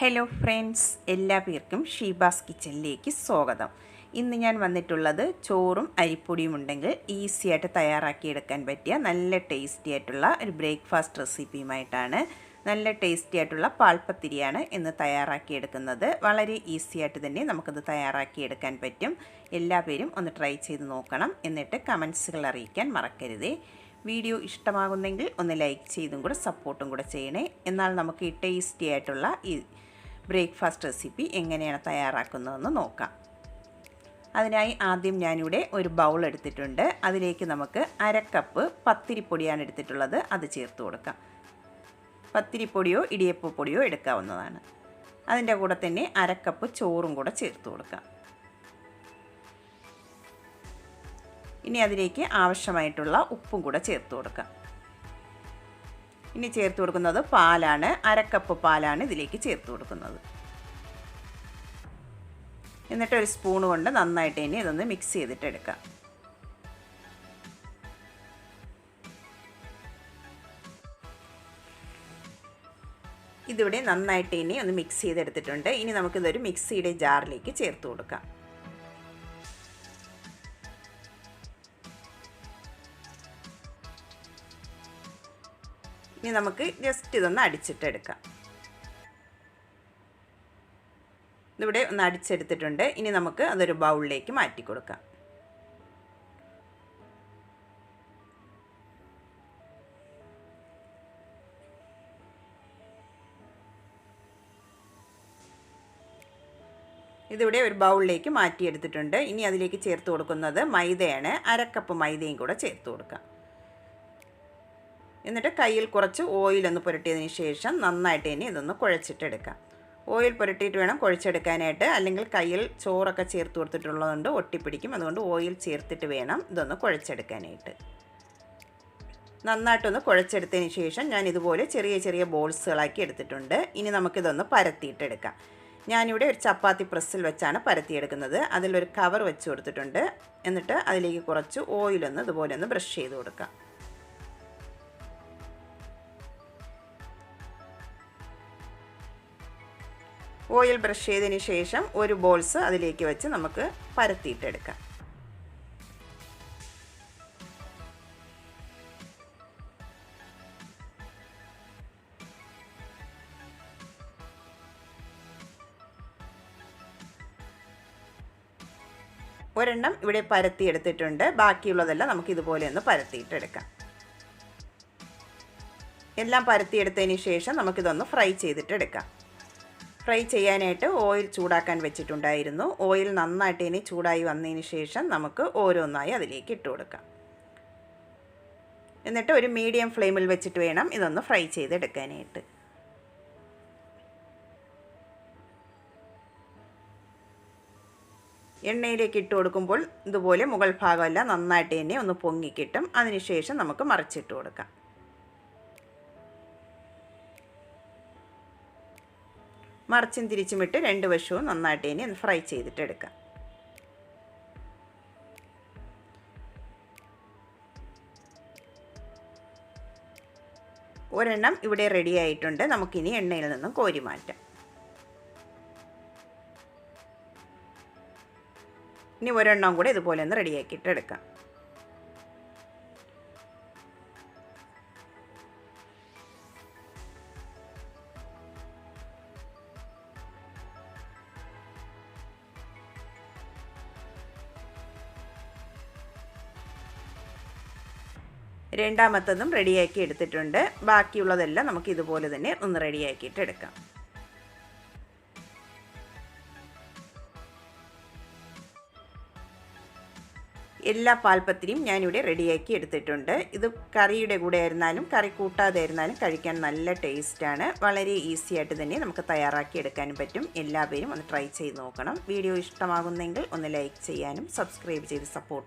Hello friends എല്ലാവർക്കും ഷീബാസ് കിച്ചണിലേക്ക് സ്വാഗതം. ഇന്ന് ഞാൻ വന്നിട്ടുള്ളത് ചോറും അരിപ്പൊടിയും ഉണ്ടെങ്കിൽ ഈസി ആയിട്ട് തയ്യാറാക്കിയെടുക്കാൻ പറ്റിയ നല്ല ടേസ്റ്റി ആയിട്ടുള്ള ഒരു ബ്രേക്ക്ഫാസ്റ്റ് റെസിപ്പിയുമായിട്ടാണ് നല്ല ടേസ്റ്റി ആയിട്ടുള്ള പാൽപ്പത്തിരിയാണ് ഇന്ന് തയ്യാറാക്കിയെടുക്കുന്നത്. വളരെ ഈസി ആയിട്ട് തന്നെ നമുക്കത് തയ്യാറാക്കിയെടുക്കാൻ പറ്റും. എല്ലാവരും ഒന്ന് ട്രൈ ചെയ്ത് നോക്കണം. എന്നിട്ട് കമൻസുകൾ അറിയിക്കാൻ മറക്കരുതേ. വീഡിയോ ഇഷ്ടമാകുന്നെങ്കിൽ ഒന്ന് ലൈക്ക് ചെയ്തും കൂടെ സപ്പോർട്ടും കൂടെ ചെയ്യണേ. എന്നാൽ നമുക്ക് ഈ ടേസ്റ്റി ആയിട്ടുള്ള ഈ ബ്രേക്ക്ഫാസ്റ്റ് റെസിപ്പി എങ്ങനെയാണ് തയ്യാറാക്കുന്നതെന്ന് നോക്കാം. അതിനായി ആദ്യം ഞാനിവിടെ ഒരു ബൗൾ എടുത്തിട്ടുണ്ട്. അതിലേക്ക് നമുക്ക് അരക്കപ്പ് പത്തിരിപ്പൊടിയാണ് എടുത്തിട്ടുള്ളത്. അത് ചേർത്ത് കൊടുക്കാം. പത്തിരിപ്പൊടിയോ ഇടിയപ്പപ്പൊടിയോ എടുക്കാവുന്നതാണ്. അതിന്റെ കൂടെ തന്നെ അരക്കപ്പ് ചോറും കൂടെ ചേർത്ത് കൊടുക്കാം. ഇനി അതിലേക്ക് ആവശ്യമായിട്ടുള്ള ഉപ്പും കൂടെ ചേർത്ത് കൊടുക്കാം. ഇനി ചേർത്ത് കൊടുക്കുന്നത് പാലാണ് അരക്കപ്പ് പാലാണ് ഇതിലേക്ക് ചേർത്ത് കൊടുക്കുന്നത്. എന്നിട്ട് ഒരു സ്പൂൺ കൊണ്ട് നന്നായിട്ട് ഇനി ഇതൊന്ന് മിക്സ് ചെയ്തിട്ട് എടുക്കാം. ഇതിവിടെ നന്നായിട്ട് ഇനി ഒന്ന് മിക്സ് ചെയ്തെടുത്തിട്ടുണ്ട്. ഇനി നമുക്കിതൊരു മിക്സിയുടെ ജാറിലേക്ക് ചേർത്ത് കൊടുക്കാം. ഇനി നമുക്ക് ജസ്റ്റ് ഇതൊന്ന് അടിച്ചിട്ടെടുക്കാം. ഇതിവിടെ ഒന്ന് അടിച്ചെടുത്തിട്ടുണ്ട്. ഇനി നമുക്ക് അതൊരു ബൗളിലേക്ക് മാറ്റി കൊടുക്കാം. ഇതിവിടെ ഒരു ബൗളിലേക്ക് മാറ്റിയെടുത്തിട്ടുണ്ട്. ഇനി അതിലേക്ക് ചേർത്ത് കൊടുക്കുന്നത് മൈദയാണ്. അരക്കപ്പ് മൈദയും കൂടെ ചേർത്ത് കൊടുക്കാം. എന്നിട്ട് കയ്യിൽ കുറച്ച് ഓയിലൊന്ന് പുരട്ടിയതിന് ശേഷം നന്നായിട്ട് ഇനി ഇതൊന്ന് കുഴച്ചിട്ടെടുക്കാം ഓയിൽ പുരട്ടിയിട്ട് വേണം കുഴച്ചെടുക്കാനായിട്ട്. അല്ലെങ്കിൽ കയ്യിൽ ചോറൊക്കെ ചേർത്ത് കൊടുത്തിട്ടുള്ളതുകൊണ്ട് ഒട്ടിപ്പിടിക്കും. അതുകൊണ്ട് ഓയിൽ ചേർത്തിട്ട് വേണം ഇതൊന്ന് കുഴച്ചെടുക്കാനായിട്ട്. നന്നായിട്ടൊന്ന് കുഴച്ചെടുത്തതിന് ശേഷം ഞാൻ ഇതുപോലെ ചെറിയ ചെറിയ ബോൾസുകളാക്കി എടുത്തിട്ടുണ്ട്. ഇനി നമുക്കിതൊന്ന് പരത്തിയിട്ടെടുക്കാം ഞാനിവിടെ ഒരു ചപ്പാത്തി പ്രസ്സിൽ വെച്ചാണ് പരത്തിയെടുക്കുന്നത്. അതിലൊരു കവർ വെച്ച് കൊടുത്തിട്ടുണ്ട്. എന്നിട്ട് അതിലേക്ക് കുറച്ച് ഓയിലൊന്ന് ഇതുപോലെ ഒന്ന് ബ്രഷ് ചെയ്ത് കൊടുക്കാം. ഓയിൽ ബ്രഷ് ചെയ്തതിന് ശേഷം ഒരു ബോൾസ് അതിലേക്ക് വെച്ച് നമുക്ക് പരത്തിയിട്ടെടുക്കാം. ഒരെണ്ണം ഇവിടെ പരത്തി എടുത്തിട്ടുണ്ട് ബാക്കിയുള്ളതെല്ലാം നമുക്ക് ഇതുപോലെ ഒന്ന് പരത്തിയിട്ടെടുക്കാം. എല്ലാം പരത്തിയെടുത്തതിന് ശേഷം നമുക്കിതൊന്ന് ഫ്രൈ ചെയ്തിട്ടെടുക്കാം. ഫ്രൈ ചെയ്യാനായിട്ട് ഓയിൽ ചൂടാക്കാൻ വെച്ചിട്ടുണ്ടായിരുന്നു. ഓയിൽ നന്നായിട്ട് ഇനി ചൂടായി വന്നതിന് ശേഷം നമുക്ക് ഓരോന്നായി അതിലേക്ക് ഇട്ട് കൊടുക്കാം. എന്നിട്ട് ഒരു മീഡിയം ഫ്ലെയിമിൽ വെച്ചിട്ട് വേണം ഇതൊന്ന് ഫ്രൈ ചെയ്തെടുക്കാനായിട്ട്. എണ്ണയിലേക്ക് ഇട്ട് കൊടുക്കുമ്പോൾ ഇതുപോലെ മുകൾ ഭാഗമെല്ലാം നന്നായിട്ട് തന്നെ ഒന്ന് പൊങ്ങിക്കിട്ടും അതിനുശേഷം നമുക്ക് മറിച്ചിട്ട് കൊടുക്കാം. മറിച്ചും തിരിച്ചും ഇട്ട് രണ്ട് വശവും നന്നായിട്ട് ഇനി ഒന്ന് ഫ്രൈ ചെയ്തിട്ട് എടുക്കാം ഒരെണ്ണം ഇവിടെ റെഡി ആയിട്ടുണ്ട്. നമുക്കിനി എണ്ണയിൽ നിന്നും കോരി മാറ്റാം. ഇനി ഒരെണ്ണം കൂടെ ഇതുപോലെ ഒന്ന് റെഡിയാക്കിയിട്ട് എടുക്കാം. രണ്ടാമത്തതും റെഡിയാക്കി എടുത്തിട്ടുണ്ട്. ബാക്കിയുള്ളതെല്ലാം നമുക്ക് ഇതുപോലെ തന്നെ ഒന്ന് റെഡിയാക്കിയിട്ട് എടുക്കാം. എല്ലാ പാൽപ്പത്തിരിയും ഞാനിവിടെ റെഡിയാക്കി എടുത്തിട്ടുണ്ട്. ഇത് കറിയുടെ കൂടെ ആയിരുന്നാലും കറി കൂട്ടാതെ ആയിരുന്നാലും കഴിക്കാൻ നല്ല ടേസ്റ്റാണ് വളരെ ഈസി ആയിട്ട് തന്നെ നമുക്ക് തയ്യാറാക്കി എടുക്കാനും പറ്റും. എല്ലാവരും ഒന്ന് ട്രൈ ചെയ്ത് നോക്കണം. വീഡിയോ ഇഷ്ടമാകുന്നെങ്കിൽ ഒന്ന് ലൈക്ക് ചെയ്യാനും സബ്സ്ക്രൈബ് ചെയ്ത് സപ്പോർട്ട്